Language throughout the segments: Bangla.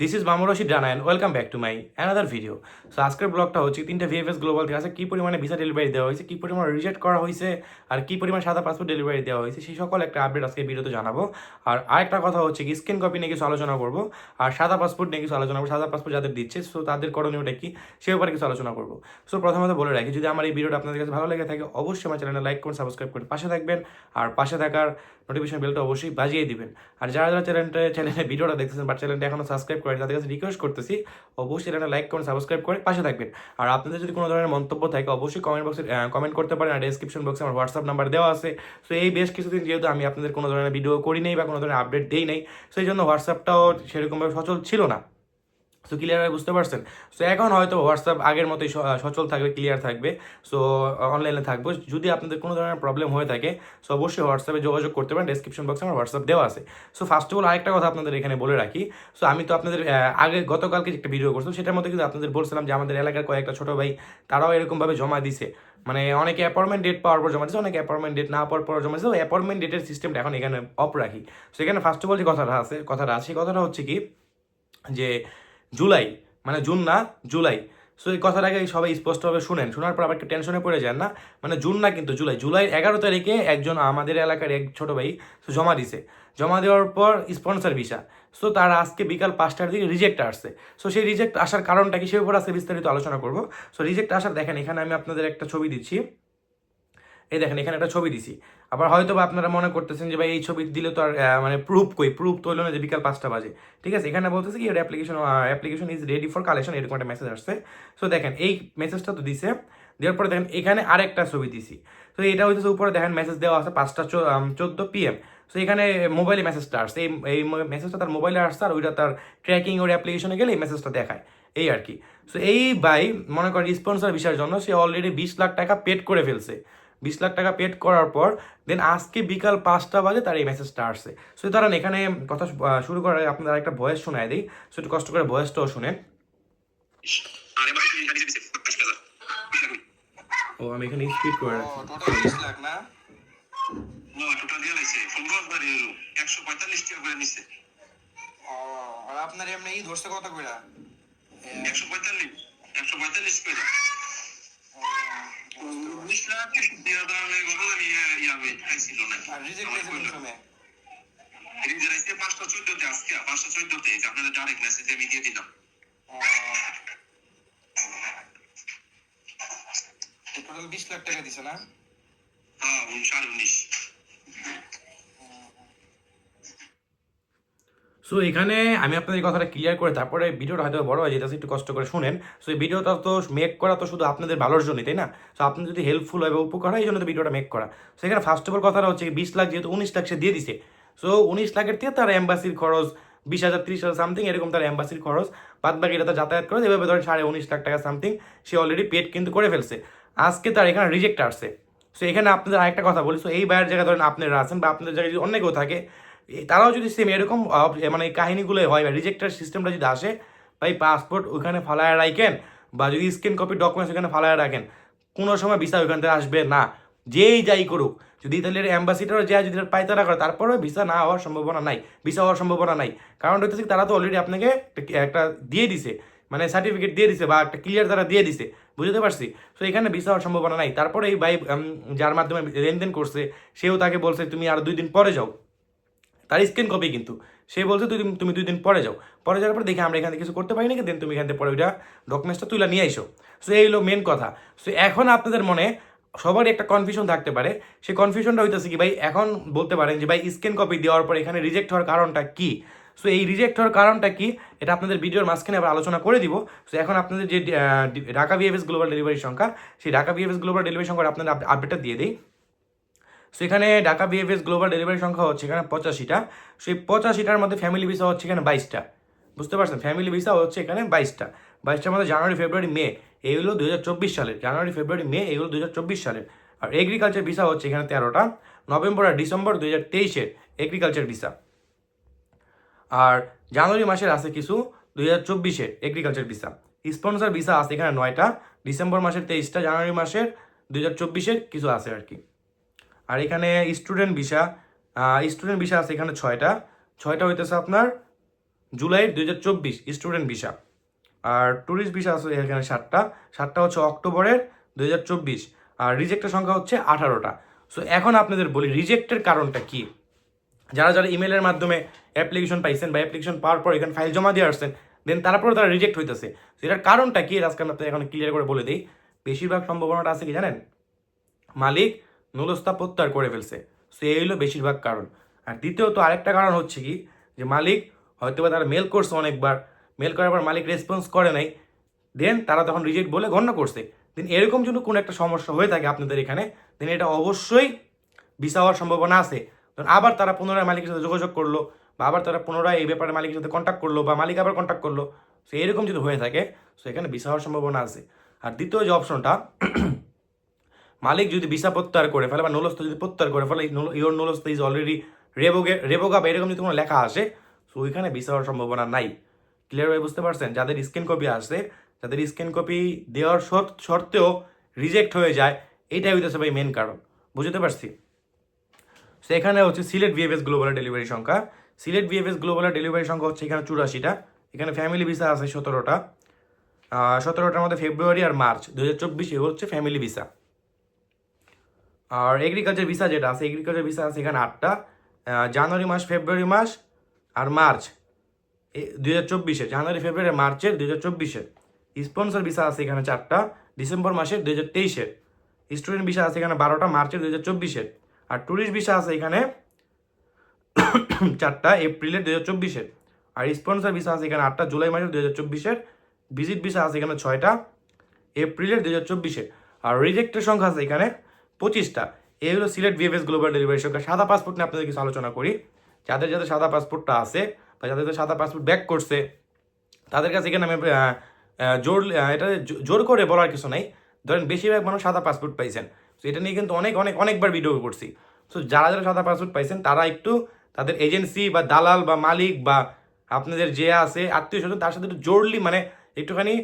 this is Mamur Rashid Rana and welcome back to my another video so আজকের ব্লগটা হচ্ছে তিনটা ভিএফএস গ্লোবাল থেকে আছে, কী পরিমাণে ভিসা ডেলিভারি দেওয়া হয়েছে, কী পরিমাণে রিজেক্ট করা হয়েছে, আর কী পরিমাণে সাদা পাসপোর্ট ডেলিভারি দেওয়া হয়েছে, সেই সকল একটা আপডেট আজকে ভিডিওতে জানাব। আর আরেকটা কথা হচ্ছে কি স্ক্রিন কপি নিয়ে কিছু আলোচনা করব, আর সাদা পাসপোর্ট নিয়ে কিছু আলোচনা করব, সাদা পাসপোর্ট যাদের দিচ্ছে সো তাদের করণীয়টা কি, সে ব্যাপারে কিছু আলোচনা করব। সো প্রথমত বলে রাখি, যদি আমার এই ভিডিওটা আপনাদের কাছে ভালো লেগে থাকে, অবশ্যই আমার চ্যানেলটা লাইক করুন সাবস্ক্রাইব করে পাশে থাকবেন, আর পাশে থাকার নোটিফিকেশন বেলটা অবশ্যই বাজিয়ে দিবেন। আর যারা যারা চ্যানেলটা চ্যানেলে ভিডিওটা দেখতেছেন বা চ্যানেলটা এখনও সাবস্ক্রাইব করেন তাদের কাছে রিকোয়েস্ট করতেছি, অবশ্যই এটা লাইক করুন সাবস্ক্রাইব করে পাশে থাকবেন। আর আপনাদের যদি কোনো ধরনের মন্তব্য থাকে, অবশ্যই কমেন্ট বক্সে কমেন্ট করতে পারেন। আর ডিসক্রিপশন বক্সে আমার হোয়াটসঅ্যাপ নাম্বার দেওয়া আছে। সো এই বেশ কিছুদিন যেহেতু আমি আপনাদের কোনো ধরনের ভিডিও করি নেই বা কোনো ধরনের আপডেট দিই নাই, সেই জন্য হোয়াটসঅ্যাপটাও সেরকমভাবে সচল ছিল না। সো ক্লিয়ার বুঝতে পারছেন? সো এখন হয়তো হোয়াটসঅ্যাপ আগের মতোই সচল থাকবে ক্লিয়ার থাকবে। সো অনলাইনে থাকব। যদি আপনাদের কোনো ধরনের প্রবলেম হয়ে থাকে সো অবশ্যই হোয়াটসঅ্যাপে যোগাযোগ করতে পারেন। ডেসক্রিপশন বক্সে আমার হোয়াটসঅ্যাপ দেওয়া আছে। সো ফার্স্ট অফ অল আরেকটা কথা আপনাদের এখানে বলে রাখি। সো আমি তো আপনাদের আগে গতকালকে একটা ভিডিও করছিলাম, সেটার মধ্যে কিন্তু আপনাদের বলছিলাম যে আমাদের এলাকার কয়েকটা ছোটো ভাই, তারাও এরকমভাবে জমা দিছে। মানে অনেকে অ্যাপয়েন্টমেন্ট ডেট পাওয়ার পর জমা দিচ্ছে অনেকে অ্যাপয়েন্টমেন্ট ডেট না পাওয়ার পর জমা দিচ্ছে অ্যাপয়েন্টমেন্ট ডেটের সিস্টেমটা এখন এখানে অফ রাখি। সো এখানে ফার্স্ট অফ অল যে কথাটা আছে কথাটা আছে, কথাটা হচ্ছে কি? যে জুলাই মানে জুন না, জুলাই। সো এই কথাটা আগে সবাই স্পষ্টভাবে শুনেন। শোনার পর আবার একটু টেনশনে পড়ে যান না। মানে জুন না কিন্তু জুলাই। জুলাই এগারো তারিখে একজন আমাদের এলাকার এক ছোট ভাই জমা দিছে। জমা দেওয়ার পর স্পন্সর ভিসা। সো তার আজকে বিকাল পাঁচটার দিকে রিজেক্ট আসছে। সো সেই রিজেক্ট আসার কারণটা কি? সে উপর আজকে বিস্তারিত আলোচনা করব। সো রিজেক্ট আসার, দেখেন, এখানে আমি আপনাদের একটা ছবি দিচ্ছি। এই দেখেন, এখানে একটা ছবি দিছি। আবার হয়তো বা আপনারা মনে করতেছেন যে, ভাই, এই ছবি দিলে তো আর মানে প্রুফ কই? প্রুফ তো হলো না যে, বিকাল পাঁচটা বাজে। ঠিক আছে, এখানে বলতেছে কি application application is ready for collection এরকম একটা মেসেজ আসছে। সো দেখেন, এই মেসেজটা তো দিছে। দেওয়ার পরে দেখেন, এখানে আরেকটা ছবি দিছি। তো এটা হইতেছে উপরে, দেখেন মেসেজ দেওয়া আছে পাঁচটা চোদ্দ পিএম সো এখানে মোবাইলে মেসেজটা আসছে। এই এই মেসেজটা তার মোবাইলে আসছে আর ওইটা তার ট্র্যাকিং ওর অ্যাপ্লিকেশনে গেলে এই মেসেজটা দেখায়। এই আর কি। সো এই বাই মনে করেন স্পন্সর বিষয়ের জন্য সে অলরেডি বিশ লাখ টাকা পেড করে ফেলছে। বিশ লাখ টাকা পেড করার পর দেন আজকে বিকাল পাঁচটা বাজে তার এই মেসেজটা আসছে। সো ধরেন এখানে কথা শুরু করার আপনাদের একটা ভয়েস শোনায় দিই। সো একটু কষ্ট করে ভয়েসটাও হাজার ও আমি এখানে স্পিড করে রাখছি। আপনার এমনি ধরছে কত কইরা? একশো পঁয়তাল্লিশ। একশো পঁয়তাল্লিশ করে বিশ লাখ দেওয়া দাঁড়ানো গত আমি ইয়া আমি খাইছিল না রিজেক্ট হয়েছে পাঁচটা আমি দিয়ে দিলাম টোটাল বিশ লাখ টাকা দিছে না হ্যাঁ উনিশ, সাড়ে উনিশ। সো এখানে আমি আপনাদের কথাটা ক্লিয়ার করে তারপরে ভিডিওটা হয়তো বড় হয়ে যেতেছে একটু কষ্ট করে শুনেন। সো এই ভিডিওটা তো মেক করা তো শুধু আপনাদের ভালোর জন্যই, তাই না? সো আপনি যদি হেল্পফুল হয় বা উপকার হয়, এই জন্য তো ভিডিওটা মেক করা। সো এখানে ফার্স্ট অফ অল কথাটা হচ্ছে বিশ লাখ যেহেতু উনিশ লাখ সে দিয়ে দিছে। সো উনিশ লাখের থেকে তার এম্বাসির খরচ বিশ হাজার, ত্রিশ হাজার সামথিং এরকম তার এম্বাসির খরচ। বাদ বাকি এটা তার যাতায়াত করে এভাবে ধরেন সাড়ে উনিশ লাখ টাকা সামথিং সে অলরেডি পেড কিন্তু করে ফেলছে। আজকে তার এখানে রিজেক্ট আসছে। সো এখানে আপনাদের আরেকটা কথা বলি। সো এই বাইরের জায়গায় ধরেন আপনারা আছেন বা আপনাদের জায়গায় যদি অন্য কেউ থাকে তারাও যদি সেম এরকম মানে কাহিনীগুলো হয়, বা রিজেক্টের সিস্টেমটা যদি আসে, ভাই পাসপোর্ট ওইখানে ফালায় রাখেন, বা যদি স্ক্যান কপি ডকুমেন্টস ওখানে ফালায় রাখেন, কোনো সময় ভিসা ওইখান থেকে আসবে না। যেই যাই করুক, যদি ইতালির অ্যাম্বাসিডার যায়, যদি পাইতারা করে তারপরে ভিসা না হওয়ার সম্ভাবনা নাই ভিসা হওয়ার সম্ভাবনা নাই। কারণ হচ্ছে তারা তো অলরেডি আপনাকে একটা- একটা দিয়ে দিছে মানে সার্টিফিকেট দিয়ে দিছে, বা একটা ক্লিয়ার তারা দিয়ে দিছে, বুঝতে পারছি? তো এখানে ভিসা হওয়ার সম্ভাবনা নাই। তারপরে এই ভাই যার মাধ্যমে লেনদেন করছে, সেও তাকে বলছে, তুমি আর দুই দিন পরে যাও। তার স্ক্রিন কপি কিন্তু। সে বলছে, তুই তুমি দুই দিন পরে যাও। পরে যাওয়ার পর দেখি, আমরা এখান থেকে কিছু করতে পারি না দেন তুমি এখান থেকে পরে ওইটা ডকুমেন্টসটা তুলে নিয়ে আইসো। সো এই হলো মেন কথা। সো এখন আপনাদের মনে সবারই একটা কনফিউশন থাকতে পারে। সেই কনফিউশনটা হইতেছে কি, ভাই, এখন বলতে পারেন যে, ভাই স্ক্যান কপি দেওয়ার পর এখানে রিজেক্ট হওয়ার কারণটা কি? সো এই রিজেক্ট হওয়ার কারণটা কি, এটা আপনাদের ভিডিওর মাঝখানে আবার আলোচনা করে দিব। সো এখন আপনাদের যে ঢাকা বিএফএস গ্লোবাল ডেলিভারি সংখ্যা, সেই ঢাকা বিএফএস গ্লোবাল ডেলিভারি সংখ্যার আপনাদের আপডেটটা দিয়ে দিই। সো এখানে ঢাকা বিএফএস গ্লোবাল ডেলিভারি সংখ্যা হচ্ছে এখানে পঁচাশিটা। সেই পঁচাশিটার মধ্যে ফ্যামিলি ভিসা হচ্ছে এখানে বাইশটা। বুঝতে পারছেন? ফ্যামিলি ভিসা হচ্ছে এখানে বাইশটা। বাইশটার মধ্যে জানুয়ারি, ফেব্রুয়ারি, মে এইগুলো দু হাজার চব্বিশ সালের। জানুয়ারি, ফেব্রুয়ারি, মে এগুলো দু হাজার চব্বিশ সালের। আর এগ্রিকালচার ভিসা হচ্ছে এখানে তেরোটা। নভেম্বর আর ডিসেম্বর দু হাজার তেইশের এগ্রিকালচার ভিসা আর জানুয়ারি মাসের আছে কিছু দু হাজার চব্বিশের এগ্রিকালচার ভিসা স্পন্সর ভিসা আছে এখানে নয়টা। ডিসেম্বর মাসের তেইশটা। জানুয়ারি মাসের দু হাজার চব্বিশের কিছু আছে আর কি। আর এখানে স্টুডেন্ট ভিসা স্টুডেন্ট ভিসা আছে এখানে ছয়টা। ছয়টা হইতেছে আপনার জুলাই দুই হাজার চব্বিশ স্টুডেন্ট ভিসা আর ট্যুরিস্ট ভিসা আছে এখানে সাতটা। সাতটা হচ্ছে অক্টোবরের দুই হাজার চব্বিশ। আর রিজেক্টের সংখ্যা হচ্ছে আঠারোটা। সো এখন আপনাদের বলি রিজেক্টের কারণটা কি? যারা যারা ইমেলের মাধ্যমে অ্যাপ্লিকেশন পাইছেন বা অ্যাপ্লিকেশন পাওয়ার পর এখানে ফাইল জমা দিয়ে আসছেন দেন তারপরে তারা রিজেক্ট হইতেছে। এটার কারণটা কি? আজকে আমি আপনাদের এখন ক্লিয়ার করে বলে দিই। বেশিরভাগ সম্ভাবনাটা আছে কি জানেন? মালিক নুলস্তা প্রত্যাহার করে ফেলছে। সো এই হলো বেশিরভাগ কারণ। আর দ্বিতীয়ত আরেকটা কারণ হচ্ছে কি, যে মালিক হয়তো বা তারা মেল করছে অনেকবার মেল করার পর মালিক রেসপন্স করে নাই দেন তারা তখন রিজেক্ট বলে গণ্য করছে। দেন এরকম যদি কোনো একটা সমস্যা হয়ে থাকে আপনাদের এখানে দেন এটা অবশ্যই ভিসা হওয়ার সম্ভাবনা আছে। আবার তারা পুনরায় মালিকের সাথে যোগাযোগ করল, বা আবার তারা পুনরায় এই ব্যাপারে মালিকের সাথে কন্ট্যাক্ট করল, বা মালিক আবার কন্ট্যাক্ট করল। সো এরকম যদি হয়ে থাকে, সো এখানে ভিসা হওয়ার সম্ভাবনা আছে। আর দ্বিতীয় যে অপশনটা মালিক যদি ভিসা প্রত্যাহার করে ফেলে বা নলস্ত যদি প্রত্যাহার করে ফেলে ইওর নলস্ত ইজ অলরেডি রেবোগে রেবোগা বা এরকম যদি কোনো লেখা আসে সো ওইখানে ভিসা হওয়ার সম্ভাবনা নাই। ক্লিয়ার হয়ে বুঝতে পারছেন? যাদের স্ক্যান কপি আসে যাদের স্ক্যান কপি দেওয়ার শর্ত সত্ত্বেও রিজেক্ট হয়ে যায় এইটাই হইতেছে ভাই মেন কারণ। বুঝতে পারছি? সো এখানে হচ্ছে সিলেট ভিএফএস গ্লোবালের ডেলিভারি সংখ্যা। সিলেট ভিএফএস গ্লোবালের ডেলিভারি সংখ্যা হচ্ছে এখানে চুরাশিটা। এখানে ফ্যামিলি ভিসা আছে সতেরোটা। সতেরোটার মধ্যে ফেব্রুয়ারি আর মার্চ দু হাজার চব্বিশে হচ্ছে ফ্যামিলি ভিসা আর এগ্রিকালচার ভিসা যেটা আছে এগ্রিকালচার ভিসা আছে এখানে আটটা জানুয়ারি মাস, ফেব্রুয়ারি মাস আর মার্চ। দুই হাজার চব্বিশে, জানুয়ারি, ফেব্রুয়ারি, মার্চের দুই হাজার চব্বিশে। স্পন্সর ভিসা আছে এখানে চারটা, ডিসেম্বর মাসের দুই হাজার তেইশের স্টুডেন্ট ভিসা আছে এখানে বারোটা, মার্চের দুই হাজার চব্বিশের আর ট্যুরিস্ট ভিসা আছে এখানে চারটা, এপ্রিলের দুই হাজার চব্বিশের আর স্পন্সর ভিসা আছে এখানে আটটা, জুলাই মাসের দুই হাজার চব্বিশের। ভিজিট ভিসা আছে এখানে ছয়টা, এপ্রিলের দুই হাজার চব্বিশে। আর রিজেক্টের সংখ্যা আছে এখানে পঁচিশটা। এই হলো সিলেট ভিএফএস গ্লোবাল ডেলিভারি সংখ্যা। সাদা পাসপোর্ট নিয়ে আপনাদের কিছু আলোচনা করি। যাদের যাদের সাদা পাসপোর্টটা আছে বা যাদের যাদের সাদা পাসপোর্ট ব্যাক করছে, তাদের কাছে এখানে আমি জোর এটা জোর করে বলার কিছু নাই। ধরেন বেশিরভাগ মানুষ সাদা পাসপোর্ট পাইছেন। তো এটা নিয়ে কিন্তু অনেক অনেক, অনেকবার ভিডিও করছি। সো যারা যারা সাদা পাসপোর্ট পাইছেন, তারা একটু তাদের এজেন্সি বা দালাল বা মালিক বা আপনাদের যে আছে আত্মীয় স্বজন, তার সাথে একটু জোরলি মানে একটুখানি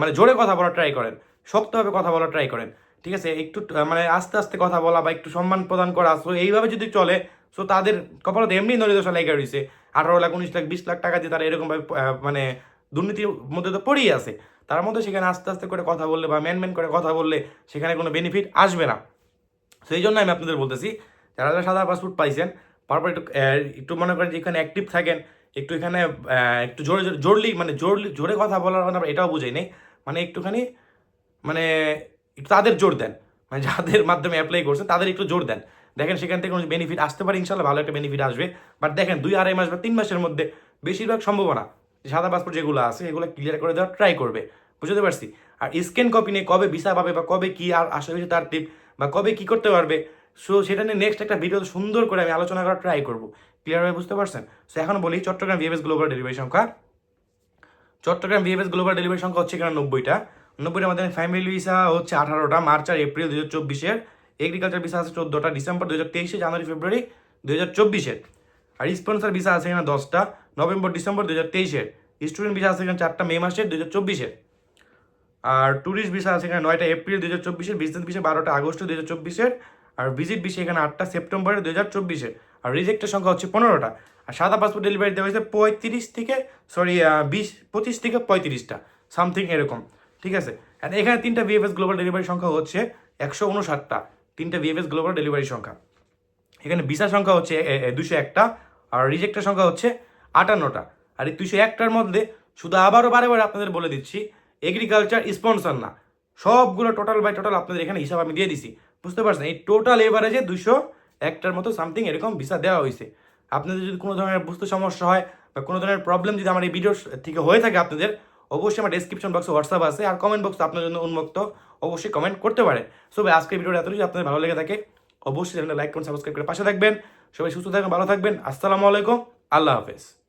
মানে জোরে কথা বলার ট্রাই করেন। শক্তভাবে কথা বলার ট্রাই করেন। ঠিক আছে? একটু মানে আস্তে আস্তে কথা বলা বা একটু সম্মান প্রদান করা সো এইভাবে যদি চলে সো তাদের কপালে এমনি নরিদশা লেগে রয়েছে। আঠারো লাখ, উনিশ লাখ, বিশ লাখ টাকা দিয়ে তারা এরকমভাবে মানে দুর্নীতির মধ্যে তো পড়েই আছে। তার মধ্যে সেখানে আস্তে আস্তে করে কথা বললে বা ম্যান ম্যান করে কথা বললে সেখানে কোনো বেনিফিট আসবে না। সেই জন্য আমি আপনাদের বলতেছি, যারা যারা সাদা পাসপোর্ট পাইছেন, তারপর একটু একটু মনে করেন যে এখানে অ্যাক্টিভ থাকেন, একটু এখানে একটু জোরে জোরে, জোরলি মানে জোরলি, জোরে কথা বলার মানে এটাও বুঝাই নেই। মানে একটুখানি মানে একটু তাদের জোর দেন। মানে যাদের মাধ্যমে অ্যাপ্লাই করছেন, তাদের একটু জোর দেন। দেখেন সেখান থেকে কোনো বেনিফিট আসতে পারে ইনশাল্লাহ ভালো একটা বেনিফিট আসবে। বাট দেখেন, দুই আড়াই মাস বা তিন মাসের মধ্যে বেশিরভাগ সম্ভাবনা সাদা পাসপোর্ট যেগুলো আছে, এগুলো ক্লিয়ার করে দেওয়ার ট্রাই করবে। বুঝতে পারছি? আর স্ক্যান কপি নিয়ে কবে ভিসা পাবে বা কবে কি আর আসা হয়েছে তার টিপ বা কবে কি করতে পারবে সো সেটা নিয়ে নেক্সট একটা ভিডিও সুন্দর করে আমি আলোচনা করার ট্রাই করব। ক্লিয়ারভাবে বুঝতে পারছেন? সো এখন বলি, চট্টগ্রাম ভিএফএস গ্লোবাল ডেলিভারি সংখ্যা। চট্টগ্রাম ভিএফএস গ্লোবাল ডেলিভারি সংখ্যা হচ্ছে এখানে নব্বইটা। নব্বইটার মধ্যে ফ্যামিলি ভিসা হচ্ছে আঠারোটা মার্চ আর এপ্রিল দু হাজার চব্বিশের। এগ্রিকালচার ভিসা আছে চোদ্দোটা ডিসেম্বর দু হাজার তেইশে জানুয়ারি ফেব্রুয়ারি দু হাজার আর স্পন্সর ভিসা আছে এখানে দশটা নভেম্বর ডিসেম্বর দু হাজার স্টুডেন্ট ভিসা আছে এখানে চারটা মে মাসের দু আর ট্যুরিস্ট ভিসা আছে এখানে নয়টা এপ্রিল দু হাজার চব্বিশের। বিজনেস ভিসা বারোটা আগস্ট দু হাজার চব্বিশের। আর ভিজিট ভিসা এখানে আটটা সেপ্টেম্বরের দু হাজার চব্বিশের। আর রিজেক্টের সংখ্যা হচ্ছে পনেরোটা। আর সাদা পাসপোর্ট ডেলিভারি দেওয়া হয়েছে পঁয়ত্রিশ থেকে সরি বিশ, পঁচিশ থেকে পঁয়ত্রিশটা সামথিং এরকম। ঠিক আছে? আর এখানে তিনটা ভিএফএস গ্লোবাল ডেলিভারি সংখ্যা হচ্ছে একশো উনষাটটা। তিনটা ভিএফএস গ্লোবাল ডেলিভারি সংখ্যা। এখানে ভিসা সংখ্যা হচ্ছে দুশো একটা, আর রিজেক্টের সংখ্যা হচ্ছে আটান্নটা। আর এই দুশো একটার মধ্যে শুধু আবারও বারে বারে আপনাদের বলে দিচ্ছি এগ্রিকালচার স্পন্সর না। সবগুলো টোটাল বাই টোটাল আপনাদের এখানে হিসাব আমি দিয়ে দিছি। বুঝতে পারছেন? এই টোটাল এভারেজে দুশো একটার মতো সামথিং এরকম ভিসা দেওয়া হয়েছে আপনাদের যদি কোনো ধরনের বুঝতে সমস্যা হয় বা কোনো ধরনের প্রবলেম যদি আমার এই ভিডিও থেকে হয়ে থাকে আপনাদের অবশ্যই আমার ডিসক্রিপশন বক্সে হোয়াটসঅ্যাপ আছে আর কমেন্ট বক্স আপনার জন্য উন্মুক্ত অবশ্যই কমেন্ট করতে পারে। সো ভাই, আজকের ভিডিওটা এত যদি আপনাদের ভালো লেগে থাকে, অবশ্যই চ্যানেলটা লাইক করুন সাবস্ক্রাইব করে পাশে থাকবেন। সবাই সুস্থ থাকবেন, ভালো থাকবেন। আসসালামু আলাইকুম। আল্লাহ হাফেজ।